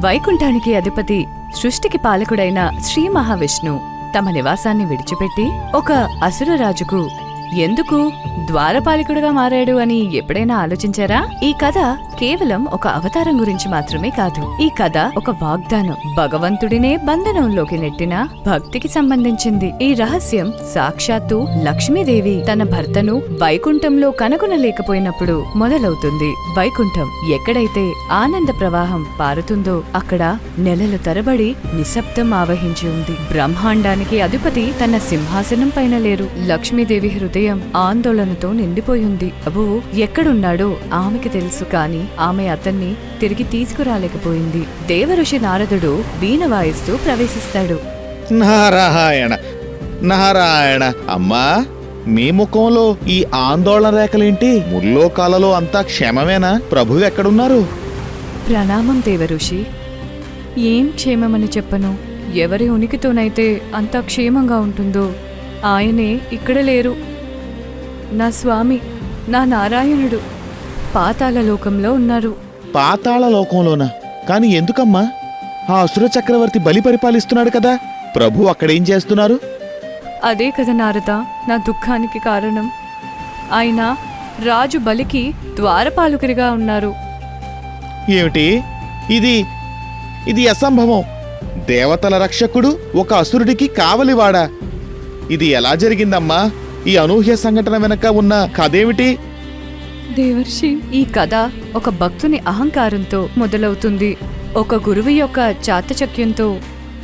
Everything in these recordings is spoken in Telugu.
వైకుంఠానికి అధిపతి సృష్టికి పాలకుడైన శ్రీ మహావిష్ణు తమ నివాసాన్ని విడిచిపెట్టి ఒక అసుర రాజుకు ఎందుకు ద్వారపాలకుడుగా మారాడు అని ఎప్పుడైనా ఆలోచించారా? ఈ కథ కేవలం ఒక అవతారం గురించి మాత్రమే కాదు ఈ కథ ఒక వాగ్దానం. భగవంతుడినే బంధనంలోకి నెట్టిన భక్తికి సంబంధించింది. ఈ రహస్యం సాక్షాత్తు లక్ష్మీదేవి తన భర్తను వైకుంఠంలో కనుగొనలేకపోయినప్పుడు మొదలవుతుంది. వైకుంఠం ఎక్కడైతే ఆనంద ప్రవాహం పారుతుందో అక్కడ నెలలు తరబడి నిశ్శబ్దం ఆవహించి ఉంది. బ్రహ్మాండానికి అధిపతి తన సింహాసనం పైన లేరు. లక్ష్మీదేవి హృదయం ఆందోళనతో నిండిపోయింది అబు ఎక్కడున్నాడో ఆమెకి తెలుసు కాని ఆమె అతన్ని తిరిగి తీసుకురాలేకపోయింది. దేవఋషి నారదుడు వీణ వాయిస్తూ ప్రవేశిస్తాడు. నారాయణ నారాయణ అమ్మా మీ ముఖంలో ఈ ఆందోళన రేఖలేంటి? ముల్లోకాలలో అంతా క్షేమమేనా? ప్రభు ఎక్కడున్నారు? ప్రణామం దేవఋషి. ఏం క్షేమమని చెప్పను? ఎవరి ఉనికితోనైతే అంత క్షేమంగా ఉంటుందో ఆయనే ఇక్కడ లేరు. నా స్వామి నా నారాయణుడు. పాతాళ లోకంలో ఉన్నారు. పాతాళ లోకంలోనా కాని ఎందుకమ్మా? ఆ అసుర చక్రవర్తి బలి పరిపాలిస్తున్నాడు కదా. ప్రభు అక్కడేం చేస్తున్నారు? అదే కదా నారద నా దుఃఖానికి కారణం. ఆయన రాజు బలికి ద్వారపాలకుడిగా ఉన్నారు. ఏమిటి? ఇది ఇది అసంభవం. దేవతల రక్షకుడు ఒక అసురుడికి కావలివాడా? ఇది ఎలా జరిగిందమ్మా? ఈ అనూహ్య సంఘటన వెనక ఉన్న కథేమిటి? దేవర్షి. ఈ కథ ఒక భక్తుని అహంకారంతో మొదలవుతుంది. ఒక గురువు యొక్క చాతచక్యంతో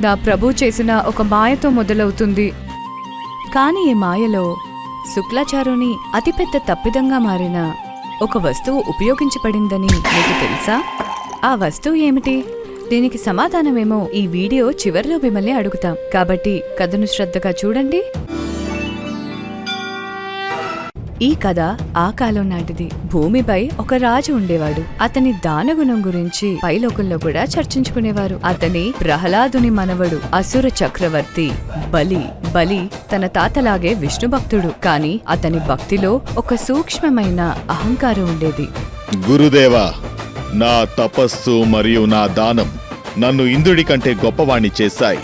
నా ప్రభు చేసిన ఒక మాయతో మొదలవుతుంది. కాని ఈ మాయలో శుక్లాచారుని అతిపెద్ద తప్పిదంగా మారిన ఒక వస్తువు ఉపయోగించబడిందని మీకు తెలుసా? ఆ వస్తువు ఏమిటి? దీనికి సమాధానమేమో ఈ వీడియో చివరిలో మిమ్మల్ని అడుగుతాం. కాబట్టి కథను శ్రద్ధగా చూడండి. ఈ కథ ఆ కాలం నాటిది. భూమిపై ఒక రాజు ఉండేవాడు. అతని దానగుణం గురించి పైలోకంలో కూడా చర్చించుకునేవారు. అతని ప్రహ్లాదుని మనవడు అసుర చక్రవర్తి బలి బలి తన తాతలాగే విష్ణు భక్తుడు. కాని అతని భక్తిలో ఒక సూక్ష్మమైన అహంకారం ఉండేది. గురుదేవా నా తపస్సు మరియు నా దానం నన్ను ఇంద్రుడి కంటే గొప్పవాణ్ణి చేశాయి.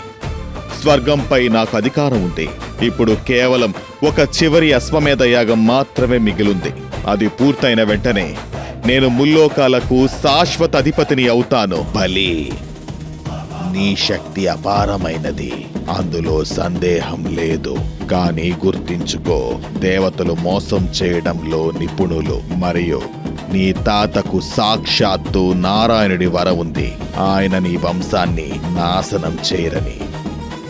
స్వర్గంపై నాకు అధికారం ఉంది ఇప్పుడు కేవలం ఒక చివరి అశ్వమేధ యాగం మాత్రమే మిగిలుంది. అది పూర్తయిన వెంటనే నేను ముల్లోకాలకు శాశ్వత అధిపతిని అవుతాను. బలి. నీ శక్తి అపారమైనది. అందులో సందేహం లేదు. కానీ గుర్తించుకో దేవతలు మోసం చేయడంలో నిపుణులు. మరియు నీ తాతకు సాక్షాత్తు నారాయణుడి వర ఉంది. ఆయన నీ వంశాన్ని నాశనం చేయరని.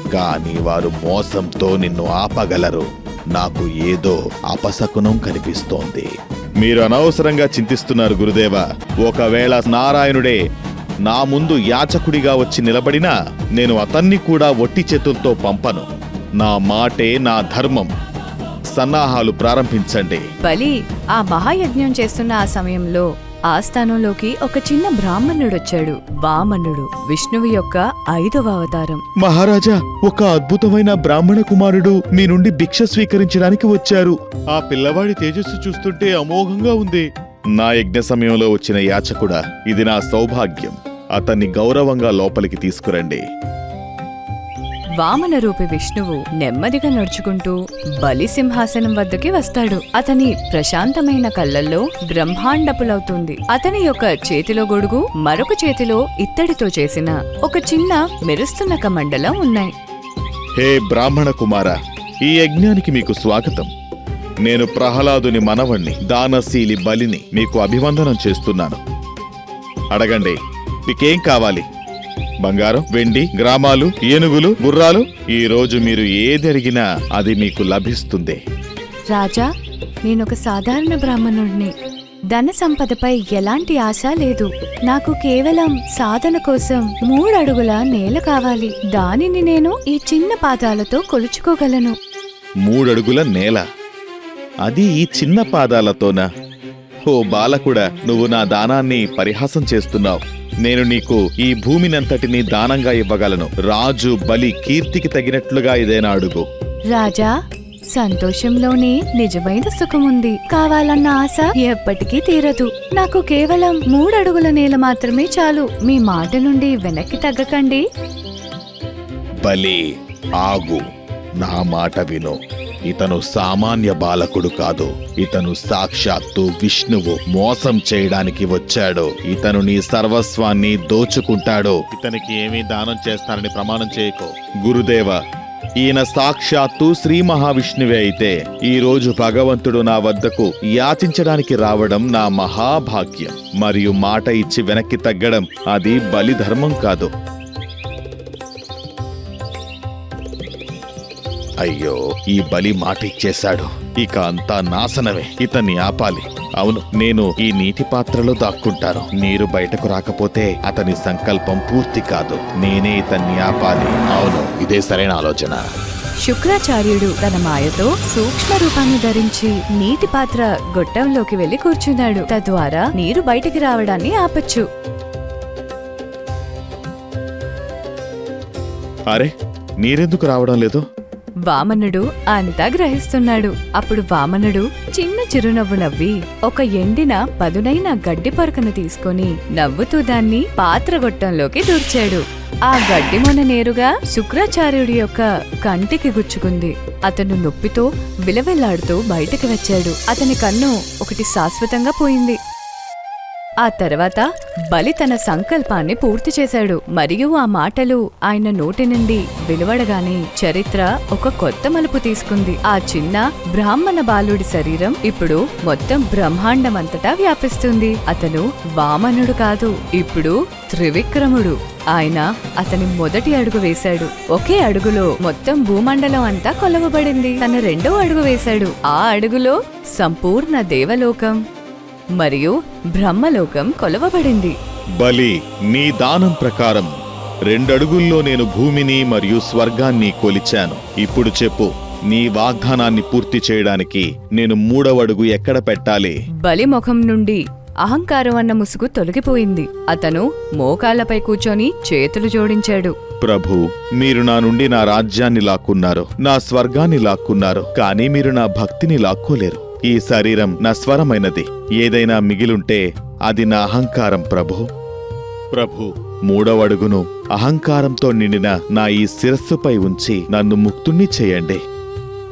కానీ వారు మోసంతో నిన్ను ఆపగలరు. నాకు ఏదో అపశకునం కనిపిస్తోంది. మీరు అనవసరంగా చింతిస్తున్నారు గురుదేవ. ఒకవేళ నారాయణుడే నా ముందు యాచకుడిగా వచ్చి నిలబడినా నేను అతన్ని కూడా ఒట్టి చేతులతో పంపను. నా మాటే నా ధర్మం. సన్నాహాలు ప్రారంభించండి. బలి ఆ మహాయజ్ఞం చేస్తున్న ఆ సమయంలో ఆ స్థానంలోకి ఒక చిన్న బ్రాహ్మణుడొచ్చాడు వామనుడు విష్ణువు యొక్క ఐదవ అవతారం. మహారాజా ఒక అద్భుతమైన బ్రాహ్మణ కుమారుడు మీ నుండి భిక్ష స్వీకరించడానికి వచ్చారు. ఆ పిల్లవాడి తేజస్సు చూస్తుంటే అమోఘంగా ఉంది. నా యజ్ఞ సమయంలో వచ్చిన యాచకుడా ఇది నా సౌభాగ్యం. అతన్ని గౌరవంగా లోపలికి తీసుకురండి. వామన రూపి విష్ణువు నెమ్మదిగా నడుచుకుంటూ బలి సింహాసనం వద్దకి వస్తాడు. అతని ప్రశాంతమైన కళ్ళల్లో బ్రహ్మాండపులవుతుంది. అతని యొక్క చేతిలో గొడుగు మరొక చేతిలో ఇత్తడితో చేసిన ఒక చిన్న మెరుస్తున్న కమండలం ఉన్నాయి. హే బ్రాహ్మణ కుమార ఈ యజ్ఞానికి మీకు స్వాగతం. నేను ప్రహ్లాదుని మనవణ్ణి దానశీలి బలిని మీకు అభివందనం చేస్తున్నాను. అడగండి మీకేం కావాలి? బంగారం వెండి గ్రామాలు ఏనుగులు గుర్రాలు ఈ రోజు మీరు ఏది అడిగినా అది మీకు లభిస్తుంది. రాజా నేనొక సాధారణ బ్రాహ్మణుడిని. ధన సంపదపై ఎలాంటి ఆశ లేదు. నాకు కేవలం సాధన కోసం మూడు అడుగుల నేల కావాలి. దానిని నేను ఈ చిన్న పాదాలతో కొలుచుకోగలను. మూడడుగుల నేల? అది ఈ చిన్న పాదాలతోనా? ఓ బాలకుడా నువ్వు నా దానాన్ని పరిహాసం చేస్తున్నావు. నేను నీకు ఈ భూమినంతటిని దానంగా ఇవ్వగలను. రాజు బలి కీర్తికి తగినట్లుగా ఇదేనా అడుగు. రాజా సంతోషంలోనే నిజమైన సుఖముంది. కావాలన్న ఆశ ఎప్పటికీ తీరదు. నాకు కేవలం మూడడుగుల నేల మాత్రమే చాలు. మీ మాట నుండి వెనక్కి తగ్గకండి. బలి ఆగు. నా మాట విను. ఇతను సామాన్య బాలకుడు కాదు. ఇతను సాక్షాత్తు విష్ణువు మోసం చేయడానికి వచ్చాడు. ఇతను నీ సర్వస్వాన్ని దోచుకుంటాడు. ఇతనికి ఏమీ దానం చేస్తానని ప్రమాణం చేయకు. గురుదేవ ఈయన సాక్షాత్తు శ్రీ మహావిష్ణువే అయితే ఈ రోజు భగవంతుడు నా వద్దకు యాచించడానికి రావడం నా మహాభాగ్యం. మరియు మాట ఇచ్చి వెనక్కి తగ్గడం అది బలిధర్మం కాదు. అయ్యో ఈ బలి మాట ఇచ్చేశాడు ఇక అంతా నాశనమే. ఇతన్ని ఆపాలి. అవును నేను ఈ నీటి పాత్రలో దాక్కుంటాను. నీరు బయటకు రాకపోతే అతని సంకల్పం పూర్తి కాదు. నేనే ఇతన్ని ఆపాలి. అవును ఇదే సరైన ఆలోచన. శుక్రాచార్యుడు తన మాయతో సూక్ష్మ రూపాన్ని ధరించి నీటి పాత్ర గొట్టంలోకి వెళ్ళి కూర్చున్నాడు. తద్వారా నీరు బయటికి రావడాన్ని ఆపచ్చు. అరే నీరెందుకు రావడం లేదు? వామనుడు అంతా గ్రహిస్తున్నాడు. అప్పుడు వామనుడు చిన్న చిరునవ్వు నవ్వి ఒక ఎండిన పదునైన గడ్డి పరకను తీసుకొని నవ్వుతూ దాన్ని పాత్రగొట్టంలోకి దూర్చాడు. ఆ గడ్డి మొన నేరుగా శుక్రాచార్యుడి యొక్క కంటికి గుచ్చుకుంది. అతను నొప్పితో విలవిల్లాడుతూ బయటికి వచ్చాడు. అతని కన్ను ఒకటి శాశ్వతంగా పోయింది. ఆ తర్వాత బలి తన సంకల్పాన్ని పూర్తి చేశాడు. మరియు ఆ మాటలు ఆయన నోటి నుండి వెలువడగానే చరిత్ర ఒక కొత్త మలుపు తీసుకుంది. ఆ చిన్న బ్రాహ్మణ బాలుడి శరీరం ఇప్పుడు మొత్తం బ్రహ్మాండమంతటా వ్యాపిస్తుంది. అతను వామనుడు కాదు ఇప్పుడు త్రివిక్రముడు. ఆయన అతని మొదటి అడుగు వేశాడు. ఒకే అడుగులో మొత్తం భూమండలం అంతా కొలవబడింది. తన రెండో అడుగు వేశాడు. ఆ అడుగులో సంపూర్ణ దేవలోకం మరియు బ్రహ్మలోకం కొలవబడింది. బలి నీ దానం ప్రకారం రెండడుగుల్లో నేను భూమిని మరియు స్వర్గాన్ని కొలిచాను. ఇప్పుడు చెప్పు నీ వాగ్దానాన్ని పూర్తి చేయడానికి నేను మూడవడుగు ఎక్కడ పెట్టాలి? బలి ముఖం నుండి అహంకారం అన్న ముసుగు తొలగిపోయింది. అతను మోకాళ్ళపై కూర్చొని చేతులు జోడించాడు. ప్రభు మీరు నా నుండి నా రాజ్యాన్ని లాక్కున్నారు నా స్వర్గాన్ని లాక్కున్నారు కానీ మీరు నా భక్తిని లాక్కోలేరు. ఈ శరీరం నా స్వరమైనది. ఏదైనా మిగిలుంటే అది నా అహంకారం ప్రభు. ప్రభు. మూడవడుగును అహంకారంతో నిండిన నా ఈ శిరస్సుపై ఉంచి నన్ను ముక్తుణ్ణి చేయండి.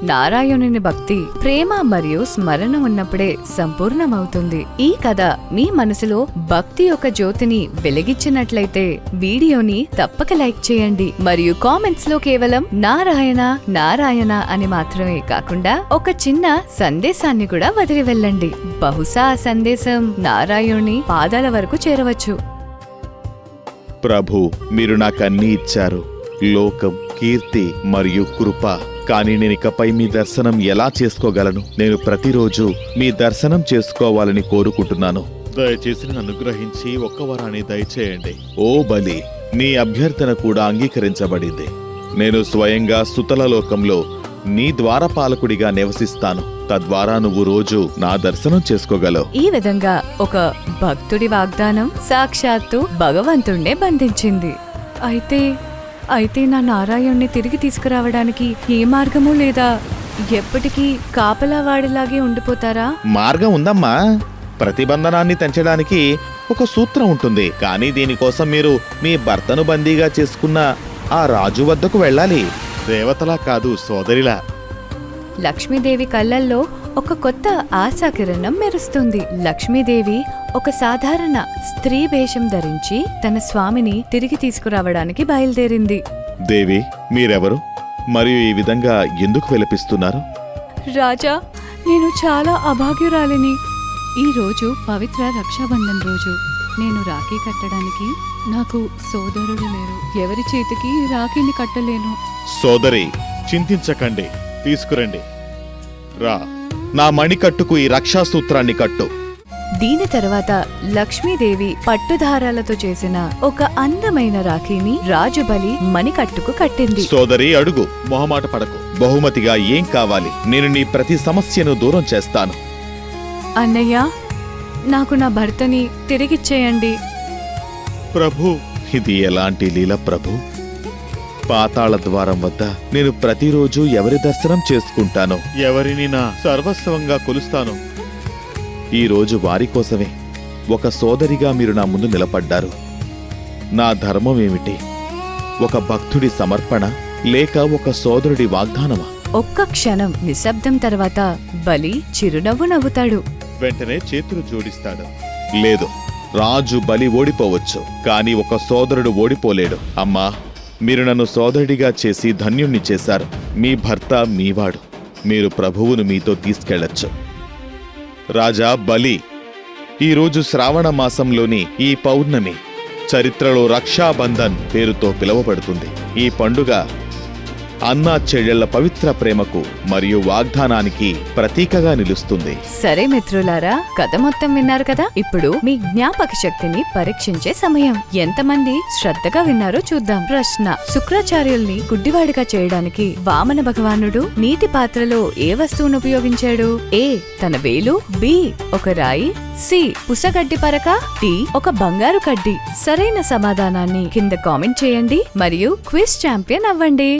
నారాయణుని భక్తి ప్రేమ మరియు స్మరణ ఉన్నప్పుడే సంపూర్ణమవుతుంది. ఈ కథ మీ మనసులో భక్తి యొక్క జ్యోతిని వెలిగించినట్లయితే వీడియోని తప్పక లైక్ చేయండి. మరియు కామెంట్స్లో కేవలం నారాయణ నారాయణ అని మాత్రమే కాకుండా ఒక చిన్న సందేశాన్ని కూడా వదిలి వెళ్ళండి. బహుశా ఆ సందేశం నారాయణుని పాదాల వరకు చేరవచ్చు. ప్రభు మీరు నాకు అన్ని ఇచ్చారు. లోకం కీర్తి మరియు కృప. కానీ నేను ఇకపై మీ దర్శనం ఎలా చేసుకోగలను? నేను ప్రతిరోజు మీ దర్శనం చేసుకోవాలని కోరుకుంటున్నాను. దయచేసి నన్ను అనుగ్రహించి ఒక్క వరాన్ని దయచేయండి. ఓ బలి నీ అభ్యర్థన కూడా అంగీకరించబడింది. నేను స్వయంగా సుతల లోకంలో నీ ద్వారపాలకుడిగా నివసిస్తాను. తద్వారా నువ్వు రోజు నా దర్శనం చేసుకోగలవు. ఈ విధంగా ఒక భక్తుడి వాగ్దానం సాక్షాత్తు భగవంతుణ్ణే బంధించింది. అయితే అయితే నా నారాయణ్ణి తిరిగి తీసుకురావడానికి ఏ మార్గమూ లేదా? ఎప్పటికీ కాపలావాడిలాగే ఉండిపోతారా? మార్గం ఉందమ్మా. ప్రతిబంధనాన్ని తెంచడానికి ఒక సూత్రం ఉంటుంది. కానీ దీనికోసం మీరు మీ భర్తను బందీగా చేసుకున్న ఆ రాజు వద్దకు వెళ్ళాలి. దేవతలా కాదు సోదరిలా. లక్ష్మీదేవి కళ్ళల్లో ఒక కొత్త ఆశాకిరణం మెరుస్తుంది. లక్ష్మీదేవి ఒక సాధారణ స్త్రీ వేషం ధరించి తన స్వామిని తిరిగి తీసుకురావడానికి బయలుదేరింది. దేవి మీరెవరు? మరియు ఈ విధంగా ఎందుకు విలపిస్తున్నారు? రాజా నేను చాలా అభాగ్యురాలిని. ఈ రోజు పవిత్ర రక్షాబంధన్ రోజు. నేను రాఖీ కట్టడానికి నాకు సోదరుడు లేరు. ఎవరి చేతికి రాఖీని కట్టలేను. సోదరి చింతించకండి. తీసుకురండి. రా. నా మణికట్టుకు ఈ రక్షా సూత్రాన్ని కట్టు. దీని తర్వాత లక్ష్మీదేవి పట్టుదారాలతో చేసిన ఒక అందమైన రాఖీని రాజుబలి మణికట్టుకు కట్టింది. సోదరి అడుగు మొహమాట పడకు. బహుమతిగా ఏం కావాలి? నేను నీ ప్రతి సమస్యను దూరం చేస్తాను. అన్నయ్య నాకు నా భర్తని తిరిగిచ్చేయండి. ప్రభు ఇది ఎలాంటి లీల ప్రభు? పాతాళ ద్వారం వద్ద నేను ప్రతిరోజు ఎవరి దర్శనం చేసుకుంటాను? ఎవరిని నా సర్వస్వంగా కొలుస్తాను? ఈ రోజు వారి కోసమే ఒక సోదరిగా మీరు నా ముందు నిలబడ్డారు. నా ధర్మం ఏమిటి? ఒక భక్తుడి సమర్పణ లేక ఒక సోదరుడి వాగ్దానమా? ఒక్క క్షణం నిశ్శబ్దం తర్వాత బలి చిరునవ్వు నవ్వుతాడు. వెంటనే చేతులు జోడిస్తాడు. లేదు రాజు బలి ఓడిపోవచ్చు కానీ ఒక సోదరుడు ఓడిపోలేడు. అమ్మా మీరు నన్ను సోదరుడిగా చేసి ధన్యుణ్ణి చేశారు. మీ భర్త మీవాడు. మీరు ప్రభువును మీతో తీసుకెళ్ళొచ్చు. రాజా బలి. ఈరోజు శ్రావణ మాసంలోని ఈ పౌర్ణమి చరిత్రలో రక్షాబంధన్ పేరుతో పిలువబడుతుంది. ఈ పండుగ అన్నా చెల్లెళ్ళ పవిత్ర ప్రేమకు మరియు వాగ్దానానికి ప్రతీకగా నిలుస్తుంది. సరే మిత్రులారా కథ మొత్తం విన్నారు కదా? ఇప్పుడు మీ జ్ఞాపక శక్తిని పరీక్షించే సమయం. ఎంతమంది శ్రద్ధగా విన్నారో చూద్దాం. ప్రశ్న శుక్రాచార్యుల్ని గుడ్డివాడిగా చేయడానికి వామన భగవానుడు నీటి పాత్రలో ఏ వస్తువును ఉపయోగించాడు? ఏ తన వేలు బి ఒక రాయి సి పుసగడ్డి పరక డి ఒక బంగారు కడ్డి. సరైన సమాధానాన్ని కింద కామెంట్ చేయండి మరియు క్విజ్ ఛాంపియన్ అవ్వండి.